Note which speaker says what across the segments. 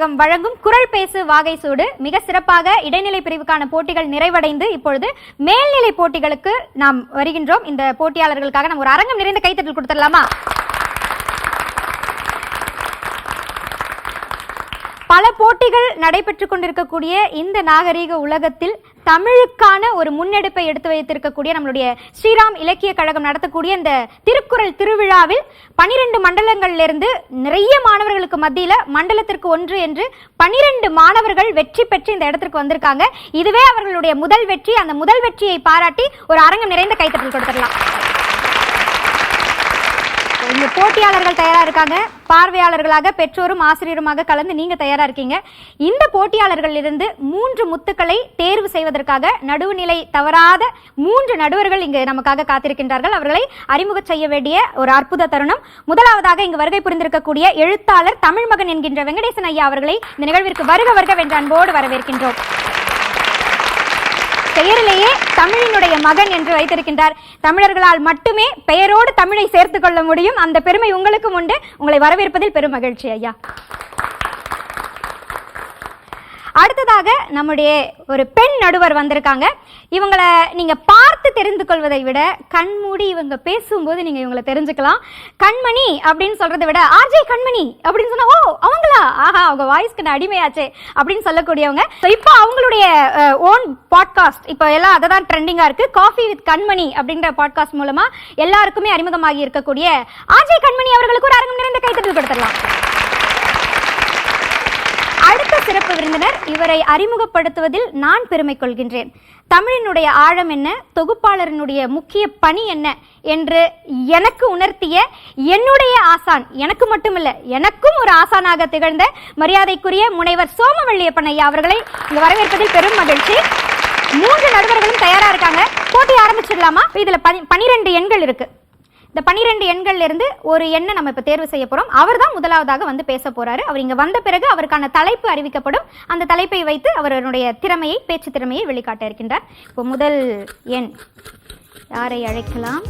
Speaker 1: கழகம் வழங்கும் குரல் பேசு வாகை சூடு மிக சிறப்பாக இடைநிலை பிரிவுக்கான போட்டிகள் நிறைவடைந்து இப்பொழுது மேல்நிலை போட்டிகளுக்கு நாம் வருகின்றோம். இந்த போட்டியாளர்களுக்காக நம்ம ஒரு அரங்கம் நிறைந்த கைத்தட்டல் கொடுத்துடலாமா? பல போட்டிகள் நடைபெற்றுக் கொண்டிருக்கக்கூடிய இந்த நாகரீக உலகத்தில் தமிழுக்கான ஒரு முன்னெடுப்பை எடுத்து வைத்திருக்கக்கூடிய நம்மளுடைய ஸ்ரீராம் இலக்கிய கழகம் நடத்தக்கூடிய இந்த திருக்குறள் திருவிழாவில் பனிரெண்டு மண்டலங்கள்ல இருந்து நிறைய மாணவர்களுக்கு மத்தியில மண்டலத்திற்கு ஒன்று என்று பனிரெண்டு மாணவர்கள் வெற்றி பெற்று இந்த இடத்திற்கு வந்திருக்காங்க. இதுவே அவர்களுடைய முதல் வெற்றி. அந்த முதல் வெற்றியை பாராட்டி ஒரு அரங்கம் நிறைந்த கைத்தட்டல் கொடுத்துடலாம். இந்த போட்டியாளர்கள் தயாரா இருக்காங்க. பார்வையாளர்களாக பெற்றோரும் ஆசிரியருமாக கலந்து நீங்க தயாரா இருக்கீங்க. இந்த போட்டியாளர்களிலிருந்து மூன்று முத்துக்களை தேர்வு செய்வதற்காக நடுவுநிலை தவறாத மூன்று நடுவர்கள் இங்கு நமக்காக காத்திருக்கின்றார்கள். அவர்களை அறிமுக செய்ய வேண்டிய ஒரு அற்புத தருணம். முதலாவதாக இங்கு வருகை புரிந்திருக்கக்கூடிய எழுத்தாளர் தமிழ்மகன் என்கின்ற வெங்கடேசன் ஐயா அவர்களை இந்த நிகழ்விற்கு வருக வருக வென்ற அன்போடு வரவேற்கின்றோம். பெயரிலேயே தமிழினுடைய மகன் என்று வைத்திருக்கின்றார். தமிழர்களால் மட்டுமே பெயரோடு தமிழை சேர்த்துக் கொள்ள முடியும். அந்த பெருமை உங்களுக்கும் உண்டு. உங்களை வரவேற்பதில் பெரும் மகிழ்ச்சி ஐயா. அடுத்ததாக நம்முடைய ஒரு பெண் நடுவர் வந்திருக்காங்க. இவங்களை நீங்க பார்த்து தெரிந்து கொள்வதை விட கண்மூடி இவங்க பேசும்போது நீங்க இவங்களை தெரிஞ்சுக்கலாம். கண்மணி அப்படின்னு சொல்றதை விட ஆர்ஜே கண்மணி அப்படின்னு சொன்னா ஓ அவங்களா? ஆஹா அவங்க வாய்ஸ்க்கு நான் அடிமையாச்சே அப்படின்னு சொல்லக்கூடியவங்க. ஸோ இப்போ அவங்களுடைய ஓன் பாட்காஸ்ட் இப்போ எல்லாம் அதை தான் ட்ரெண்டிங்காக இருக்கு. காஃபி வித் கண்மணி அப்படின்ற பாட்காஸ்ட் மூலமா எல்லாருக்குமே அறிமுகமாகி இருக்கக்கூடிய ஆர்ஜே கண்மணி அவர்களுக்கு ஒரு அரங்கம் நிறைந்த கைத்தட்டல் கொடுத்துடலாம். அடுத்த சிறப்பு விருந்தினர் இவரை அறிமுகப்படுத்துவதில் நான் பெருமை கொள்கின்றேன் தமிழினுடைய ஆழம் என்ன? தொகுப்பாளரினுடைய முக்கிய பணி என்ன? என்று எனக்கு உணர்த்திய என்னுடைய ஆசான் எனக்கு மட்டுமில்ல எனக்கும் ஒரு ஆசானாக திகழ்ந்த மரியாதைக்குரிய முனைவர் சோமவள்ளியப்பன் ஐயா அவர்களை இங்கு வரவேற்பதில் பெரும் மகிழ்ச்சி. மூன்று நடுவர்களும் தயாரா இருக்காங்க. போட்டி ஆரம்பிச்சிடலாமா? இதுல பனிரெண்டு எண்கள் இருக்கு. இந்த பனிரெண்டு எண்கள்ல இருந்து ஒரு எண்ணை நம்ம இப்ப தேர்வு செய்ய போறோம். அவர் தான் முதலாவதாக வந்து பேச போறாரு. அவர் இங்க வந்த பிறகு அவருக்கான தலைப்பு அறிவிக்கப்படும். அந்த தலைப்பை வைத்து அவருடைய திறமையை பேச்சு திறமையை வெளிக்காட்ட இருக்கின்றார். இப்போ முதல் எண். யாரை அழைக்கலாம்?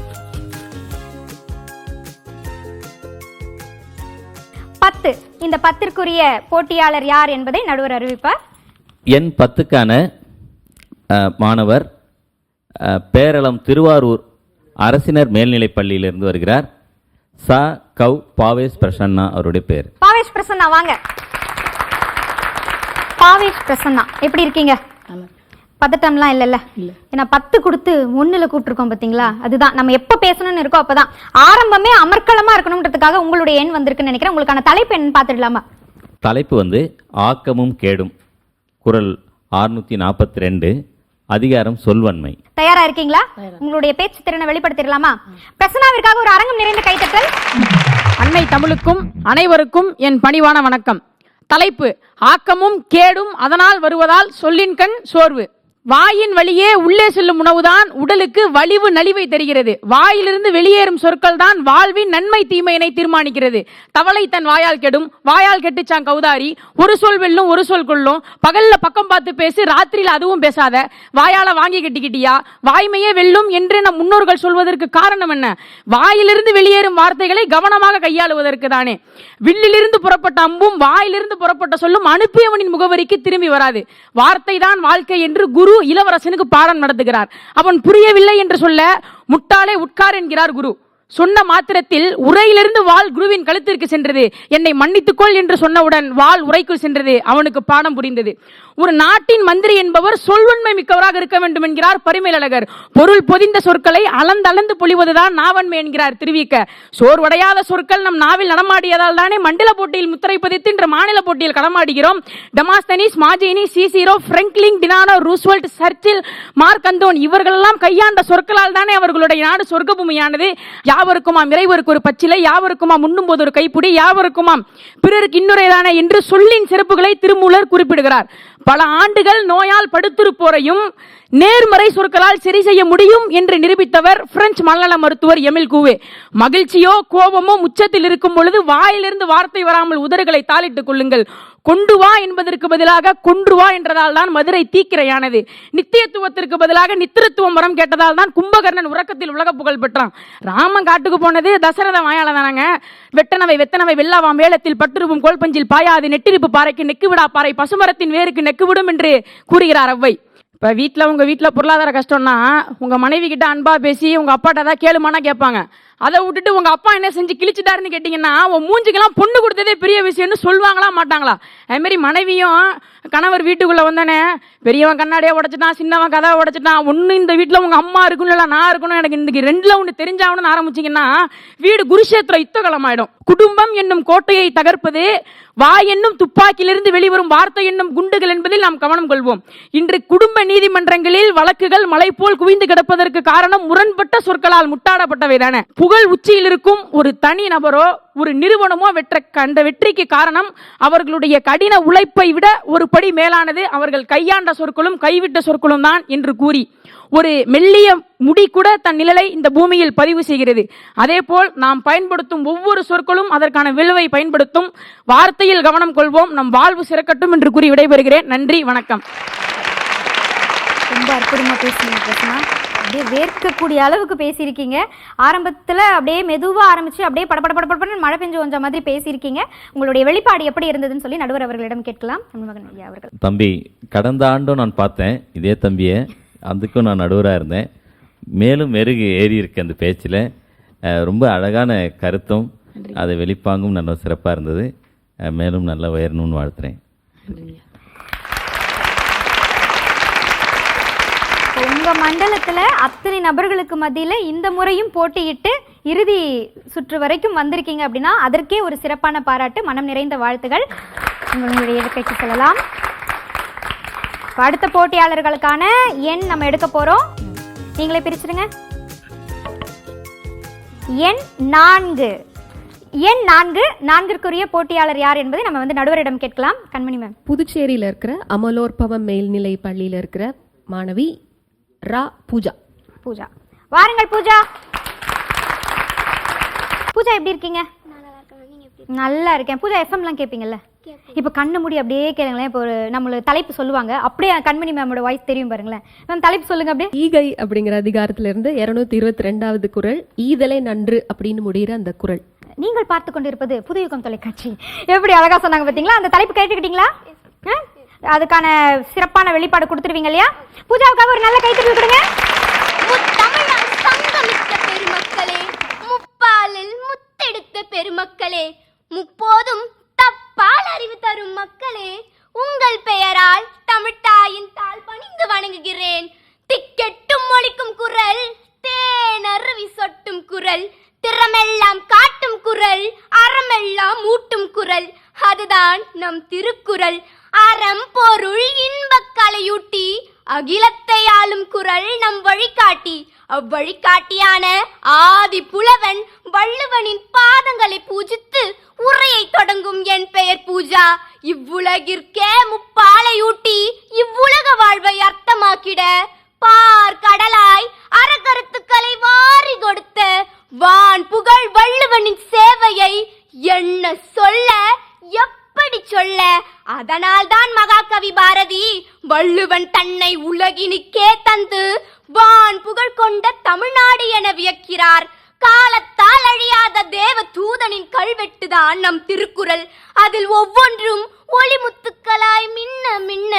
Speaker 1: பத்து. இந்த பத்திற்குரிய போட்டியாளர் யார் என்பதை நடுவர் அறிவிப்பார்.
Speaker 2: எண் பத்துக்கான மாணவர் பேரளம் திருவாரூர் அரசினர் மேல்நிலைப் பள்ளியிலிருந்து வருகிறார் ச. கவ் பாவேஸ் பிரசன்னா அவருடைய பேர்.
Speaker 1: பாவேஷ் பிரசன்னா வாங்க. பாவேஷ் பிரசன்னா எப்படி இருக்கீங்க? பதட்டம்லாம் இல்லைல்ல? ஏன்னா பத்து கொடுத்து ஒண்ணுல கூப்பிட்டுருக்கோம் பாத்தீங்களா? அதுதான். நம்ம எப்ப பேசணும்னு இருக்கோ அப்பதான். ஆரம்பமே அமர்க்களமா இருக்கணும்ன்றதுக்காக உங்களுடைய எண் வந்திருக்குன்னு நினைக்கிறேன். உங்களுக்கான தலைப்பு என்னன்னு பார்த்துடலாமா
Speaker 2: தலைப்பு வந்து ஆக்கமும் கேடும். குரல் அறுநூத்தி நாற்பத்தி ரெண்டு. அதிகாரம் சொல்வன்மை.
Speaker 1: தயாரா இருக்கீங்களா? உங்களுடைய பேச்சு திறனை வெளிப்படுத்திடலாமா? பிரசன்னாவிற்காக ஒரு அரங்கம் நிறைந்த கைத்தட்டல்.
Speaker 3: அன்னை தமிழுக்கும் அனைவருக்கும் என் பணிவான வணக்கம். தலைப்பு ஆக்கமும் கேடும் அதனால் வருவதால் சொல்லின் கண் சோர்வு. வாயின் வழியே உள்ளே செல்லும் உணவுதான் உடலுக்கு வலிவு நலிவை தருகிறது. வாயிலிருந்து வெளியேறும் சொற்கள் தான் வாழ்வின் நன்மை தீமையினை தீர்மானிக்கிறது. தவளை தன் வாயால் கெடும் வாயால் கெட்டுச்சான் கௌதாரி ஒரு சொல் வெல்லும் ஒரு சொல் கொள்ளும். பகல்ல பக்கம் பார்த்து பேசி ராத்திரியில் அதுவும் பேசாத. வாயால வாங்கி கட்டிக்கிட்டியா? வாய்மையே வெல்லும் என்று நம் முன்னோர்கள் சொல்வதற்கு காரணம் என்ன? வாயிலிருந்து வெளியேறும் வார்த்தைகளை கவனமாக கையாளுவதற்கு தானே. வில்லிலிருந்து புறப்பட்ட அம்பும் வாயிலிருந்து புறப்பட்ட சொல்லும் அனுப்பியவனின் முகவரிக்கு திரும்பி வராது. வார்த்தை தான் வாழ்க்கை என்று குரு இளவரசனுக்கு பாடம் நடத்துகிறார். அவன் புரியவில்லை என்று சொல்ல முட்டாளே உட்கார் என்கிறார் குரு. சொன்ன மாத்திரத்தில் உரையிலிருந்து வாள் குருவின் கழுத்திற்கு சென்றது. என்னை மன்னித்துக்கொள் என்று சொன்னவுடன் வாள் உரைக்குள் சென்றது. அவனுக்கு பாடம் புரிந்தது. ஒரு நாட்டின் மந்திரி என்பவர் சொல்வன்மை மிக்கவராக இருக்க வேண்டும் என்கிறார் பரிமேலழகர். பொருள் பொதிந்த சொற்களை அளந்தளந்து பொழிவதுதான் நாவன்மை என்கிறார் திருவிக்க சோர்வடையாத சொற்கள் நம் நாவில் நடமாடியதால் தானே மண்டல போட்டியில் முத்திரை பதித்து இன்று மாநில போட்டியில் களமாடுகிறோம். டமாஸ்தனிஸ் மாஜினி சிசிரோ பிரெங்க்லிங் டினானோ ரூஸ்வெல்ட் சர்ச்சில் மார்க் அந்தோன் இவர்களெல்லாம் கையாண்ட சொற்களால் தானே அவர்களுடைய நாடு சொர்க்க பூமியானது யாவருக்குமாம்? இறைவருக்கு ஒரு பச்சிலை யாவருக்குமாம் உண்ணும் போது ஒரு கைப்பிடி யாவருக்குமாம் பிறருக்கு இன்னுரைதானே என்று சொல்லின் சிறப்புகளை திருமூலர் குறிப்பிடுகிறார். பல ஆண்டுகள் நோயால் படுத்திருப்போரையும் நேர்மறை சொற்களால் சரி செய்ய முடியும் என்று நிரூபித்தவர் பிரெஞ்சு மலநல மருத்துவர் எமில் கூவே. மகிழ்ச்சியோ கோபமோ உச்சத்தில் இருக்கும் பொழுது வாயிலிருந்து வார்த்தை வராமல் உதறுகளை தாளிட்டுக் கொள்ளுங்கள். கொண்டு வா என்பதற்கு பதிலாக கொன்று வா என்றதால் தான் மதுரை தீக்கிரையானது. நித்தியத்துவத்திற்கு பதிலாக நித்திரத்துவம் வரம் கேட்டதால் தான் கும்பகர்ணன் உறக்கத்தில் உலக புகழ் பெற்றான். ராமன் காட்டுக்கு போனது தசரத வாயால தானாங்க. வெட்டனவை வெத்தனவை வெள்ளாவாம் வேளத்தில் பட்டுருவும் கோல்பஞ்சில் பாயாது நெட்டிருப்பு பாறைக்கு நெக்கு விடா பாறை பசுமரத்தின் வேருக்கு நெக்கு விடும் என்று கூறுகிறார் அவ்வை. இப்போ வீட்டில் உங்கள் வீட்டில் பொருளாதார கஷ்டம்னா உங்கள் மனைவி கிட்ட அன்பாக பேசி உங்கள் அப்பாட்ட ஏதாவது கேளுமானா கேட்பாங்க. அதை விட்டுட்டு உங்கள் அப்பா என்ன செஞ்சு கிழிச்சிட்டாருன்னு கேட்டிங்கன்னா உன் மூஞ்சிக்கெல்லாம் பொண்ணு கொடுத்ததே பெரிய விஷயம்னு சொல்லுவாங்களா மாட்டாங்களா? அதுமாரி மனைவியும் கணவர் வீட்டுக்குள்ளே வந்தானே பெரியவன் கண்ணாடியாக உடைச்சிட்டான் சின்னவன் கதவை உடைச்சிட்டான் ஒன்று இந்த வீட்டில் உங்கள் அம்மா இருக்கணும் இல்லை நான் இருக்கணும் எனக்கு இன்னைக்கு ரெண்டில் ஒன்று தெரிஞ்சாகணும்னு ஆரம்பிச்சிங்கன்னா வீடு குருஷேத்திரம் யுத்தகலமாயிடும். குடும்பம் என்னும் கோட்டையை தகர்ப்பது வா என்னும் துப்பாக்கியிலிருந்து வெளிவரும் வார்த்தை என்னும் குண்டுகள் என்பதில் நாம் கவனம் கொள்வோம். இன்று குடும்ப நீதிமன்றங்களில் வழக்குகள் மலை போல் குவிந்து கிடப்பதற்கு காரணம் முரண்பட்ட சொற்களால் முட்டாடப்பட்டவை தானே புகழ் உச்சியில் இருக்கும் ஒரு தனி நபரோ ஒரு நிறுவனமோ வெற்ற கண்ட வெற்றிக்கு காரணம் அவர்களுடைய கடின உழைப்பை விட ஒரு படி மேலானது அவர்கள் கையாண்ட சொற்களும் கைவிட்ட சொற்களும் தான் என்று கூறி ஒரு மெல்லிய முடி கூட தன் நிழலை இந்த பூமியில் பதிவு செய்கிறது. அதேபோல் நாம் பயன்படுத்தும் ஒவ்வொரு சொற்களும் அதற்கான விளைவை பயன்படுத்தும் வார்த்தையில் கவனம் கொள்வோம். நம் வாழ்வு சிறக்கட்டும் என்று கூறி விடைபெறுகிறேன். நன்றி வணக்கம்.
Speaker 1: ரொம்ப அற்புதமாக பேசுனீங்க அப்படியே வேர்க்கக்கூடிய அளவுக்கு பேசியிருக்கீங்க. ஆரம்பத்துல அப்படியே மெதுவா ஆரம்பிச்சு அப்படியே படபட படபடன்னு மழை பெஞ்சு கொஞ்சம் மாதிரி பேசியிருக்கீங்க. உங்களுடைய வெளிப்பாடு எப்படி இருந்ததுன்னு சொல்லி நடுவர் அவர்களிடம் கேட்கலாம். ஐயா அவர்கள்.
Speaker 2: தம்பி கடந்த ஆண்டும் நான் பார்த்தேன். இதே தம்பியை அதுக்கும் நான் நடுவராக இருந்தேன். மேலும் மெருகு ஏறி இருக்கு அந்த பேச்சில். ரொம்ப அழகான கருத்தும் அதை வெளிப்பாங்கும் நல்ல சிறப்பாக இருந்தது. மேலும் நல்லா உயரணும்னு வாழ்த்துறேன்.
Speaker 1: உங்கள் மண்டலத்தில் அத்தனை நபர்களுக்கு மத்தியில் இந்த முறையும் போட்டியிட்டு இறுதி சுற்று வரைக்கும் வந்திருக்கீங்க அப்படின்னா அதற்கே ஒரு சிறப்பான பாராட்டு மனம் நிறைந்த வாழ்த்துகள். உங்களுடைய இருக்கைக்கு செல்லலாம். அடுத்த போட்டியாளர்களுக்கான எண் நம்ம எடுக்க போகிறோம் நீங்களே பிரிச்சிடுங்க. எண் நான்கு. எண் நான்கு நான்கிற்குரிய போட்டியாளர் யார் என்பதை நம்ம வந்து நடுவரிடம் கேட்கலாம். கண்மணி மேம்.
Speaker 4: புதுச்சேரியில் இருக்கிற அமலோற்பவம் மேல்நிலை பள்ளியில் இருக்கிற மாணவி ரா பூஜா.
Speaker 1: பூஜா. வாருங்கள் பூஜா. பூஜா எப்படி இருக்கீங்க? நல்லா இருக்கேன். பூஜா எஃப்எம்லாம் கேட்பீங்கல்ல இப்போ கண்ணு மூடி அப்படியே கேளுங்களேன். இப்போ ஒரு நம்மளோட தலைப்பு சொல்லுவாங்க. அப்படியே கண்மணி மேமோட வாய்ஸ் தெரியும் பாருங்களேன். மேம் தலைப்பு சொல்லுங்க அப்படியே.
Speaker 4: ஈகை அப்படிங்கிற அதிகாரத்துல இருந்து இருநூத்தி இருபத்தி ரெண்டாவது குரல் ஈதலை நன்று அப்படின்னு முடிகிற அந்த குரல்.
Speaker 1: நீங்கள் பார்த்து கொண்டிருப்பது புதுயுகம் தொலைக்காட்சி. எப்படி அழகா சொன்னாங்க பார்த்தீங்களா அந்த தலைப்பு கேட்டுக்கிட்டீங்களா? அதுக்கான சிறப்பான வெளிப்பாடு கொடுத்துருவீங்க இல்லையா? பூஜாவுக்காக ஒரு நல்ல கைத்தறி கொடுங்க.
Speaker 5: பெருமக்களே முப்பாலில் முத்தெடுத்த பெருமக்களே முப்போதும் தப்பால் அறிவு தரும் மக்களே உங்கள் பெயரால் தமிழ்தாயின் தாள் பணிந்து வணங்குகிறேன். திக்கெட்டும் மொழிக்கும் குரல் தேனருவி சொட்டும் குரல் திறமெல்லாம் காட்டும் குரல் அறமெல்லாம் ஊட்டும் குரல் அதுதான் நம் திருக்குறள். அறம் பொருள் இன்பக் கலையூட்டி அகிலத்தை ஆளும் குரல் நம் வழிகாட்டி. அவ்வழிகாட்டியான ஆதி புலவன் வள்ளுவனின் பாதங்களை பூஜித்து உரையை தொடங்கும் என் பெயர் பூஜா. இவ்வுலகிற்கே முப்பாலையூட்டி இவ்வுலக வாழ்வை அர்த்தமாக்கிட. பார் கடலாய் அறக்கருத்துக்களை வாரி கொடுத்த வான் புகழ் வள்ளுவனின் சேவையை என்ன சொல்ல எப்படி சொல்ல அதனால்தான் மகாகவி பாரதி வள்ளுவன் தன்னை உலகினுக்கே தந்து வான் புகழ் கொண்ட தமிழ்நாடு என வியக்கிறார். காலத்தால் அழியாத தேவ தூதனின் கல்வெட்டுதான் நம் திருக்குறள். அதில் ஒவ்வொன்றும் ஒளி முத்துக்களாய் மின்ன மின்ன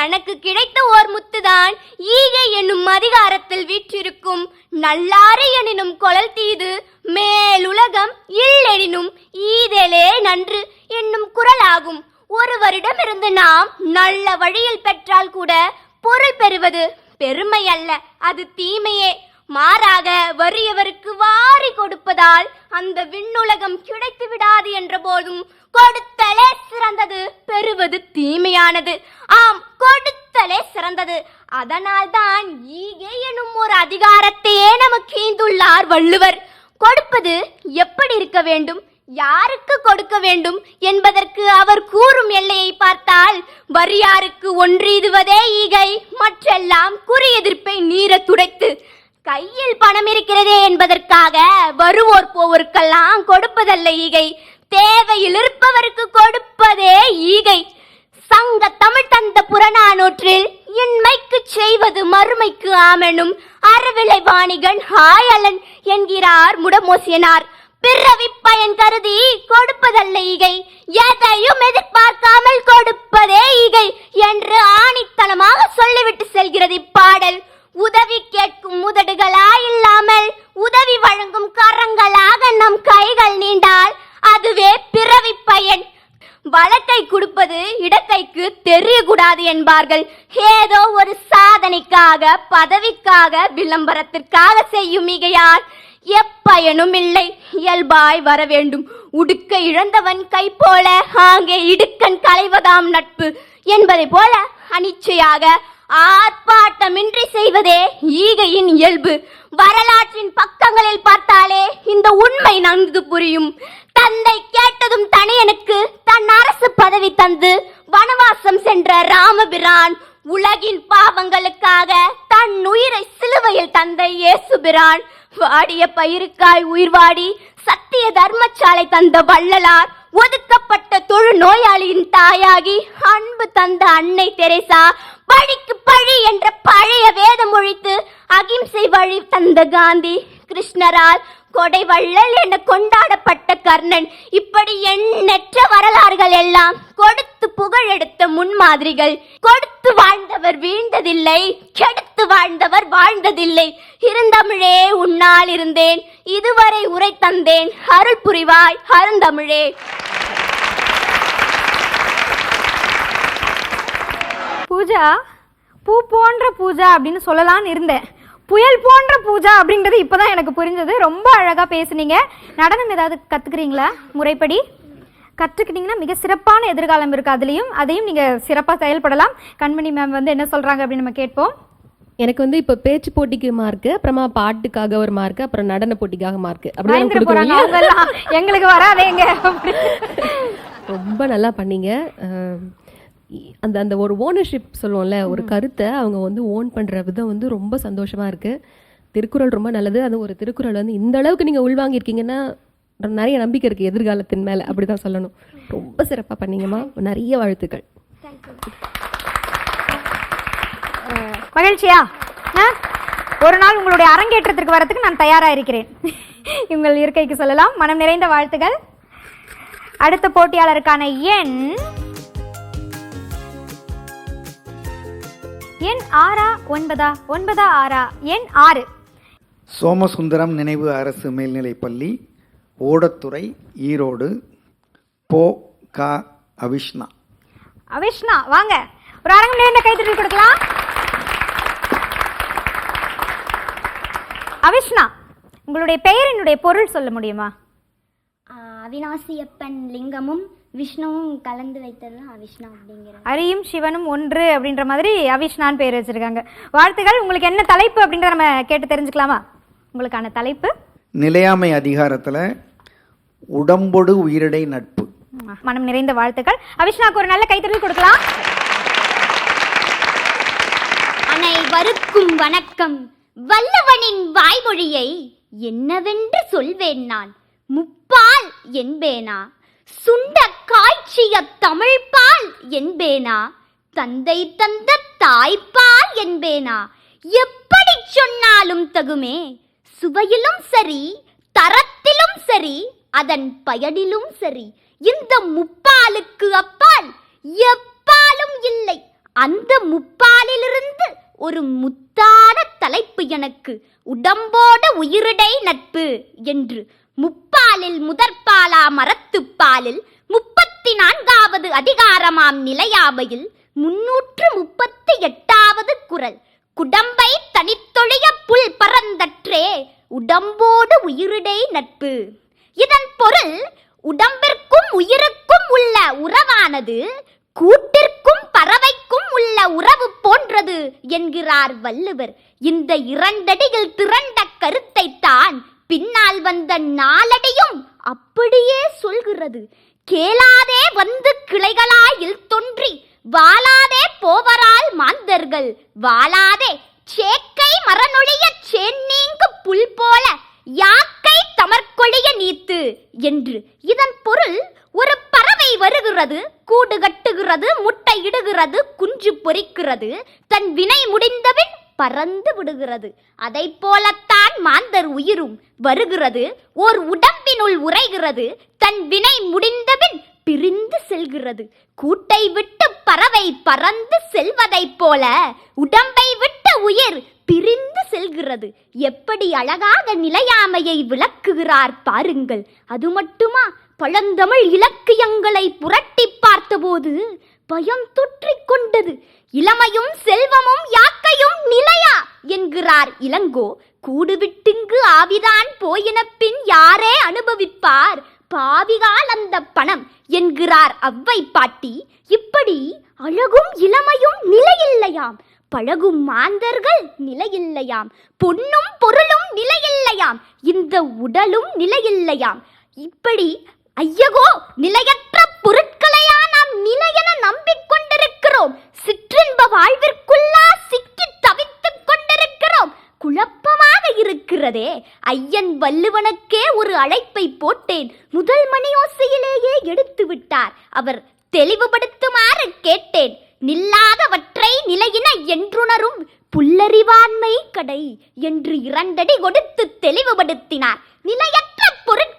Speaker 5: எனக்கு கிடைத்த ஓர் முத்துதான் ஈகை என்னும் அதிகாரத்தில் வீற்றிருக்கும். நல்லாறு எனினும் கொழல் தீது மேலுலகம் இல்லெனினும் ஈதலே நன்று என்னும் குரலாகும் ஒருவரிடமிருந்து நாம் நல்ல வழியில் பெற்றால் கூட பொருள் பெறுவது பெருமை அல்ல அது தீமையே. மாறாக வறியவருக்கு வாரி கொடுப்பதால் அந்த விண்ணுலகம் கிடைத்து விடாது என்ற போதும் கொடுத்தலே சிறந்தது பெறுவது தீமையானது. ஆம் கொடுத்தலே சிறந்தது. அதனால்தான் ஈகை எனும் ஒரு அதிகாரத்தையே நமக்கு ஈந்துள்ளார் வள்ளுவர். கொடுப்பது எப்படி இருக்க வேண்டும்? யாருக்கு கொடுக்க வேண்டும் என்பதற்கு அவர் கூறும் எல்லையை பார்த்தால் வரியாருக்கு ஒன்றீதுவதே ஈகை மற்றெல்லாம் குறி எதிர்ப்பை நீர துடைத்து. கையில் பணம் இருக்கிறதே என்பதற்காக வருவோர் போவோருக்கெல்லாம் கொடுப்பதல்ல ஈகை. தேவையில் இருப்பவருக்கு கொடுப்பதே ஈகை. சங்க தமிழ் தந்த புறநானூற்றில் இன்மைக்கு செய்வது மறுமைக்கு ஆமெனும் அறவிலை வாணிகன் ஹாயலன் என்கிறார் முடமோசியனார். பிறவி பயன் கருதி கொடுப்பதல்ல ஈகை. எதையும் எதிர்பார்க்காமல் கொடுப்பதே ஈகை என்று ஆணித்தனமாக சொல்லிவிட்டு செல்கிறது இப்பாடல். உதவி கேட்கும் உதடுகளா இல்லாமல் உதவி வழங்கும் கரங்களாக நம் கைகள் நீண்டால் அதுவே பிறவி பயன். வழக்கை கொடுப்பது இடக்கைக்கு தெரியக்கூடாது என்பார்கள். ஏதோ ஒரு சாதனைக்காக பதவிக்காக விளம்பரத்திற்காக செய்யும் மிகையால் எப்பயனும் இல்லை. இயல்பாய் வர வேண்டும். உடுக்க இழந்தவன் கை போல ஆங்கே இடுக்கன் களைவதாம் நட்பு. என்பதை போல அனிச்சையாக ஆர்ப்பாட்டமின்றி செய்வதே ஈகையின் இயல்பு. வரலாற்றின் பக்கங்களில் பார்த்தாலே இந்த உண்மை நன்கு புரியும். தந்தை கேட்டதும் தனியனுக்கு தன் அரசு பதவி தந்து வனவாசம் சென்ற ராமபிரான் உலகின் பாவங்களுக்காக தன் உயிரை சிலுவையில் தந்த இயேசுபிரான் வாடிய பயிருக்காய் உயிர் வாடி சத்திய தர்மசாலை தந்த வள்ளலார் ஒதுக்கப்பட்ட தொழு நோயாளியின் தாயாகி அன்பு தந்த அன்னை தெரேசா பழிக்கு பழி என்ற பழைய வேதம் ஒழித்து அகிம்சை வழி தந்த காந்தி. கிருஷ்ணரால் கொடை வள்ளல் என கொண்டாடப்பட்ட கர்ணன் இப்படி எண்ணற்ற வரலாறுகள் எல்லாம் கொடுத்து புகழெடுத்த முன்மாதிரிகள். கொடுத்து வாழ்ந்தவர் வீழ்ந்ததில்லை கெடுத்து வாழ்ந்தவர் வாழ்ந்ததில்லை. இருந்தமிழே உன்னால் இருந்தேன் இதுவரை உரை தந்தேன் அருள் புரிவாய் அருந்தமிழே.
Speaker 1: பூஜா? பூ போன்ற பூஜா அப்படின்னு சொல்லலாம்னு இருந்தேன். புயல் போன்ற பூஜா அப்படின்றது இப்போதான் எனக்கு புரிஞ்சது. ரொம்ப அழகாக பேசுனீங்க. நடனம் ஏதாவது கற்றுக்குறீங்களா முறைப்படி? கற்றுக்கிட்டிங்கன்னா மிக சிறப்பான எதிர்காலம் இருக்குது அதுலேயும். அதையும் நீங்கள் சிறப்பாக செயல்படலாம். கண்மணி மேம் வந்து என்ன சொல்கிறாங்க அப்படின்னு நம்ம கேட்போம்.
Speaker 4: எனக்கு வந்து இப்போ பேச்சு போட்டிக்கு மார்க்கு அப்புறமா பாட்டுக்காக ஒரு மார்க் அப்புறம் நடன போட்டிக்காக மார்க் அப்படி
Speaker 1: எங்களுக்கு வராதேங்க
Speaker 4: ரொம்ப நல்லா பண்ணீங்க. அந்த அந்த ஒரு ஓனர்ஷிப் சொல்லுவோம்ல ஒரு கருத்தை அவங்க வந்து ஓன் பண்ற விதம் வந்து ரொம்ப சந்தோஷமா இருக்கு. திருக்குறள் ரொம்ப நல்லது. அது ஒரு திருக்குறள் வந்து இந்த அளவுக்கு நீங்க உள்வாங்கியிருக்கீங்கன்னா நிறைய நம்பிக்கை இருக்கு எதிர்காலத்தின் மேல. அப்படிதான் சொல்லணும். ரொம்ப சிறப்பா பண்ணீங்கம்மா. நிறைய வாழ்த்துக்கள்.
Speaker 1: மகிழ்ச்சியா? ஒரு நாள் உங்களுடைய அரங்கேற்றத்திற்கு வரதுக்கு நான் தயாரா இருக்கிறேன் உங்கள் இருக்கைக்கு சொல்லலாம். மனம் நிறைந்த வாழ்த்துகள் அடுத்த போட்டியாளருக்கான எண் எண் ஆறா ஒன்பதா ஒன்பதா ஆறா எண் ஆறு.
Speaker 6: சோமசுந்தரம் நினைவு அரசு மேல்நிலைப்பள்ளி ஓடத்துறை ஈரோடு போ க அவிஷ்ணா.
Speaker 1: அவிஷ்ணா வாங்க. ஒரு அரங்கம் நிறைந்த கைத்தறி கொடுக்கலாம். அவிஷ்ணா உங்களுடைய பெயரினுடைய பொருள் சொல்ல முடியுமா?
Speaker 5: அவினாசியப்பன் லிங்கமும் விஷ்ணுவும் கலந்து வைத்தது தான் அவிஷ்ணு அப்படிங்கிற
Speaker 1: அரியும் சிவனும் ஒன்று அப்படின்ற மாதிரி அவிஷ்ணான்னு பேர் வச்சிருக்காங்க. வாழ்த்துக்கள். உங்களுக்கு என்ன தலைப்பு அப்படின்றத நம்ம கேட்டு தெரிஞ்சுக்கலாமா? உங்களுக்கான தலைப்பு?
Speaker 6: நிலையாமை அதிகாரத்தில் உடம்பொடு உயிரிடை நட்பு.
Speaker 1: மனம் நிறைந்த வாழ்த்துக்கள். அவிஷ்ணாக்கு ஒரு நல்ல கைத்தறல் கொடுக்கலாம்.
Speaker 5: அனைவருக்கும் வணக்கம். வல்லவனின் வாய்மொழியை என்னவென்று சொல்வேன் நான்? முப்பால் என்பேனா? சுண்ட காய்ச்சிய தமிழ்பால் என்பேனா? தந்தை தந்த தாய்ப்பால் என்பேனா? எப்படி சொன்னாலும் தகுமே? சுவையிலும் சரி தரத்திலும் சரி அதன் பயனிலும் சரி இந்த முப்பாலுக்கு அப்பால் எப்பாலும் இல்லை. அந்த முப்பாலிலிருந்து ஒரு முத்தான தலைப்பு எனக்கு. உடம்போட உயிரிடை நட்பு என்று பாலில் முதற்பாலா மரத்துப்பாலில் முப்பத்தி நான்காவது அதிகாரமாம் நிலையாவையில் முன்னூற்று முப்பத்தி எட்டாவது குரல். குடம்பை தனித்தொழிய புல் பறந்தற்றே உடம்போடு உயிரிடை நட்பு. இதன் பொருள் உடம்பிற்கும் உயிருக்கும் உள்ள உறவானது கூட்டிற்கும் பறவைக்கும் உள்ள உறவு போன்றது என்கிறார் வள்ளுவர். இந்த இரண்டடியில் திரண்ட கருத்தை தான் பின்னால் வந்த நாளடியும்
Speaker 7: அப்படியே சொல்கிறது. கேளாதே வந்து கிளைகளாயில் தோன்றி வாழாதே போவரால் மாந்தர்கள் வாழாதே சேக்கை மரநொழிய சேன்னீங்கு புல் போல யாக்கை தமர்கொழிய நீத்து என்று. இதன் பொருள் ஒரு பறவை வருகிறது கூடு கட்டுகிறது முட்டை இடுகிறது குஞ்சு பொரிக்கிறது தன் வினை முடிந்தபின் பறந்து விடுகிறது. அதைப் போலத்தான் மாந்தர் உயிரும் வருகிறது. ஓர் உடம்பினுள் உறைகிறது. தன் வினை முடிந்தபின் பிரிந்து செல்கிறது. கூட்டை விட்டு பறவை பறந்து செல்வதைப் போல உடம்பை விட்டு உயிர் பிரிந்து செல்கிறது. எப்படி அழகாக நிலையாமையை விளக்குகிறார் பாருங்கள். அது மட்டுமா? பழந்தமிழ் இலக்கியங்களை புரட்டி பார்த்தபோது பயம் தொற்றிக் கொண்டது. இளமையும் செல்வமும் யாக்கையும் நிலையா? என்கிறார் இளங்கோ. கூடுவிட்டுங்கு ஆவிதான் போயின பின் யாரே அனுபவிப்பார்? பாவிகால் அந்த பணம் என்கிறார் அவ்வை பாட்டி. இப்படி அழகும் இளமையும் நிலையில்லையாம். பழகும் மாந்தர்கள் நிலையில்லையாம். பொன்னும் பொருளும் நிலையில்லையாம். இந்த உடலும் நிலையில்லையாம். இப்படி ஐயகோ நிலையற்ற பொருட்களையா நாம் நிலையென கொண்டிருக்கிறோம் சிற்றின்ப வாழ்விற்குள்ளா சிக்கி தவித்துக் கொண்டிருக்கிறோம். குழப்பமாக இருக்கிறதே. ஐயன் வள்ளுவனுக்கே ஒரு அழைப்பை போட்டேன். முதல் மணியோசையிலேயே எடுத்து விட்டார். அவர் தெளிவுபடுத்துமாறு கேட்டேன். நில்லாதவற்றை நிலையின என்றுணரும் புல்லறிவாண்மை கடை என்று இரண்டடி கொடுத்து தெளிவுபடுத்தினார். நிலையற்ற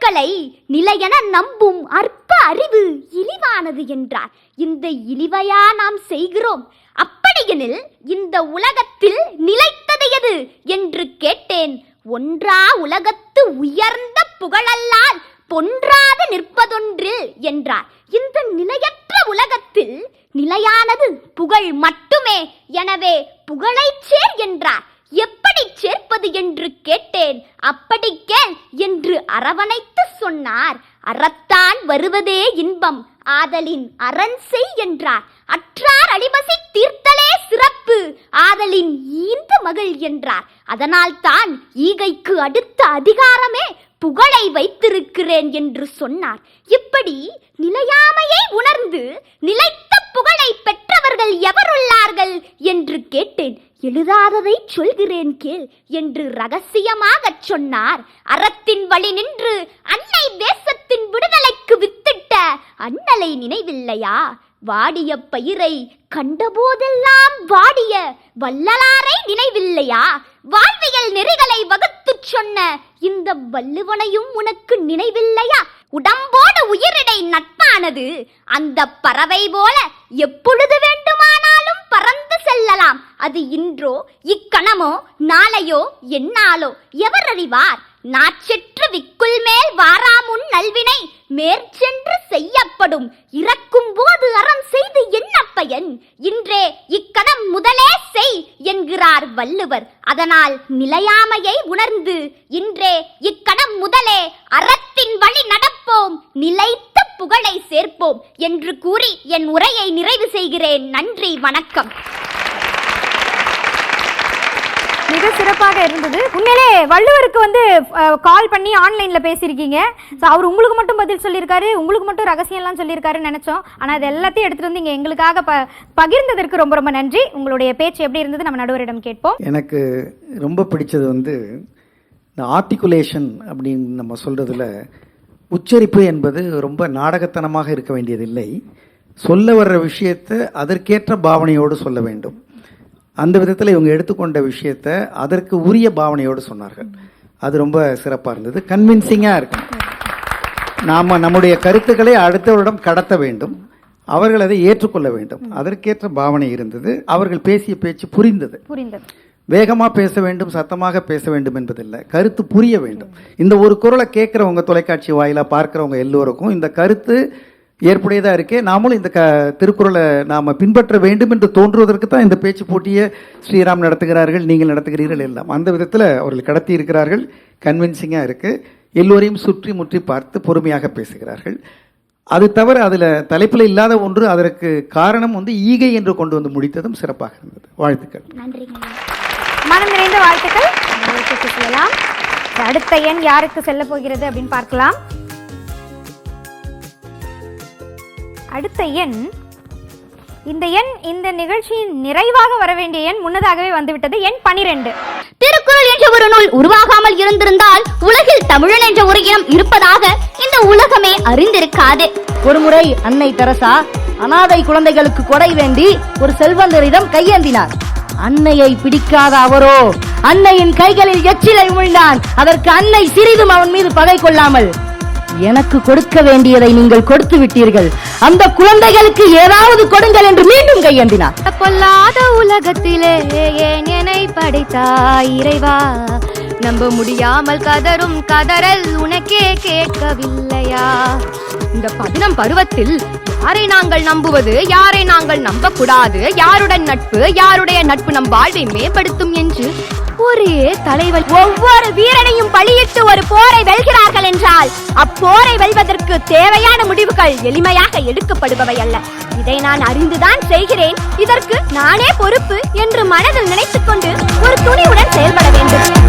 Speaker 7: பொருட்களை நிலையென நம்பும் அற்ப அறிவு இழிவானது என்றார். இந்த இழிவையா நாம் செய்கிறோம்? அப்படியெனில் இந்த உலகத்தில் நிலைத்தது எது என்று கேட்டேன். ஒன்றா உலகத்து உயர்ந்த புகழல்லால் பொன்றாது நிற்பதொன்றில் என்றார். இந்த நிலையற்ற உலகத்தில் நிலையானது புகழ் மட்டுமே. எனவே புகழைச் சேர் என்றார். எப்படி சேர்ப்பது என்று கேட்டேன். அப்படி கேள் என்று அரவணைத்து சொன்னார். அறத்தான் வருவதே இன்பம். ஆதலின் அரண் செய் என்றார். அற்றார் அடிபசி தீர்த்தலே சிறப்பு. ஆதலின் ஈந்த மகள் என்றார். அதனால் தான் ஈகைக்கு அடுத்த அதிகாரமே புகழை வைத்திருக்கிறேன் என்று சொன்னார். இப்படி நிலையாமையை உணர்ந்து நிலைத்த புகழை பெற்றவர்கள் எவருள்ளார்கள் என்று கேட்டேன். எழுதாததை சொல்கிறேன் கேள் என்று ரகசியமாகச் சொன்னார். அறத்தின் வழி நின்று அன்னை தேசத்தின் விடுதலைக்கு வித்திட்ட அண்ணலை நினைவில்லையா? வாடிய பயிரை கண்டபோதெல்லாம் வாடிய வள்ளலாரை நினைவில்லையா? வாழ்வியல் நெறிகளை வகுத்துச் சொன்ன இந்த வள்ளுவனையும் உனக்கு நினைவில்லையா? உடம்போடு உயிரிடை நட்பானது அந்த பறவை போல எப்பொழுது வேண்டுமானாலும் பறந்து செல்லலாம். அது இன்றோ இக்கணமோ நாளையோ என்னாலோ எவர் அறிவார்? நாச்செற்று விக்குள் மேல் வாராமுன் நல்வினை மேற்சென்று செய்யப்படும். இறக்கும் போது அறம் செய்து என்ன பயன்? இன்றே இக்கணம் முதலே செய் என்கிறார் வள்ளுவர். அதனால் நிலையாமையை உணர்ந்து இன்றே இக்கணம் முதலே அறத்தின் வழி நடப்போம் நிலைத்த புகழை சேர்ப்போம் என்று கூறி என் உரையை நிறைவு செய்கிறேன். நன்றி வணக்கம்.
Speaker 1: மிக சிறப்பாக இருந்தது. உண்மையிலே வள்ளுவருக்கு வந்து கால் பண்ணி ஆன்லைன்ல பேசியிருக்கீங்க. ஸோ அவர் உங்களுக்கு மட்டும் பதில் சொல்லியிருக்காரு உங்களுக்கு மட்டும் ரகசியம்லாம் சொல்லியிருக்காருன்னு நினைச்சோம். ஆனால் அது எல்லாத்தையும் எடுத்துட்டு வந்து இங்க எங்களுக்காக ப பகிர்ந்ததற்கு ரொம்ப ரொம்ப நன்றி. உங்களுடைய பேச்சு எப்படி இருந்தது நம்ம நடுவரிடம் கேட்போம்.
Speaker 6: எனக்கு ரொம்ப பிடிச்சது வந்து இந்த ஆர்டிகுலேஷன் அப்படின்னு நம்ம சொல்கிறதுல உச்சரிப்பு என்பது ரொம்ப நாடகத்தனமாக இருக்க வேண்டியதில்லை. சொல்ல வர்ற விஷயத்தை அதற்கேற்ற பாவனையோடு சொல்ல வேண்டும். அந்த விதத்தில் இவங்க எடுத்துக்கொண்ட விஷயத்தை அதற்கு உரிய பாவனையோடு சொன்னார்கள். அது ரொம்ப சிறப்பாக இருந்தது. கன்வின்சிங்காக இருக்கு. நாம் நம்முடைய கருத்துக்களை அடுத்தவரிடம் கடத்த வேண்டும். அவர்கள் அதை ஏற்றுக்கொள்ள வேண்டும். அதற்கேற்ற பாவனை இருந்தது. அவர்கள் பேசிய பேச்சு புரிந்தது.
Speaker 1: புரிந்தது.
Speaker 6: வேகமாக பேச வேண்டும் சத்தமாக பேச வேண்டும் என்பதில்லை. கருத்து புரிய வேண்டும். இந்த ஒரு குரலை கேட்குறவங்க தொலைக்காட்சி வாயிலாக பார்க்குறவங்க எல்லோருக்கும் இந்த கருத்து ஏற்புடையதாக இருக்கே. நாமளும் இந்த க திருக்குறளை நாம் பின்பற்ற வேண்டும் என்று தோன்றுவதற்கு தான் இந்த பேச்சு போட்டியை ஸ்ரீராம் நடத்துகிறார்கள் நீங்கள் நடத்துகிறீர்கள் எல்லாம். அந்த விதத்தில் அவர்கள் கடத்தி இருக்கிறார்கள். கன்வின்சிங்காக இருக்குது எல்லோரையும் சுற்றி முற்றி பார்த்து பொறுமையாக பேசுகிறார்கள். அது தவிர அதில் தலைப்பில் இல்லாத ஒன்று அதற்கு காரணம் வந்து ஈகை என்று கொண்டு வந்து முடித்ததும் சிறப்பாக இருந்தது. வாழ்த்துக்கள்.
Speaker 7: நன்றிங்க.
Speaker 1: மனம் நிறைந்த வாழ்த்துக்கள். அடுத்த எண் யாருக்கு செல்ல போகிறது அப்படின்னு பார்க்கலாம்.
Speaker 8: அடுத்த எண். இந்த எண் இந்த நிகழ்ச்சியின் நிறைவாக வர வேண்டிய எண் முன்னதாகவே வந்துவிட்டது. எண் பனிரெண்டு.
Speaker 9: திருக்குறள் என்ற ஒரு நூல் உருவாகாமல் இருந்திருந்தால் உலகில் தமிழன் என்ற ஒரு இனம் இருப்பதாக இந்த உலகமே அறிந்திருக்காது.
Speaker 10: ஒருமுறை அன்னை தெரசா அனாதை குழந்தைகளுக்கு கொடை வேண்டி ஒரு செல்வந்தரிடம் கையேந்தினார் அன்னையை பிடிக்காத அவரோ? அன்னையின் கைகளில் எச்சிலை உமிழ்ந்தான். அதற்கு அன்னை சிறிதும் அவன் மீது பகை கொள்ளாமல் எனக்கு கொடுக்க வேண்டியதை நீங்கள் கொடுத்து விட்டீர்கள். அந்த குழந்தைகளுக்கு ஏதாவது கொடுங்கள் என்று மீண்டும் கையேந்தினார்.
Speaker 8: பொல்லாத உலகத்திலே ஏன் என்னை படைத்தாய் இறைவா? நம்ப முடியாமல் கதரும் கதறல் உனக்கே கேட்கவில்லையா? இந்த பதினம் பருவத்தில் யாரை நாங்கள் நம்புவது யாரை நாங்கள் நம்ப கூடாது யாருடன் நட்பு யாருடைய நட்பு நம் வாழ்வை மேம்படுத்தும் என்று ஒரே தலைவர்
Speaker 9: ஒவ்வொரு வீரனையும் பலியிட்டு ஒரு போரை வெல்கிறார்கள் என்றால் அப்போரை வெல்வதற்கு தேவையான முடிவுகள் எளிமையாக எடுக்கப்படுபவை அல்ல. இதை நான் அறிந்துதான் செய்கிறேன். இதற்கு நானே பொறுப்பு என்று மனதில் நினைத்துக்கொண்டு ஒரு துணிவுடன் செயல்பட வேண்டும்.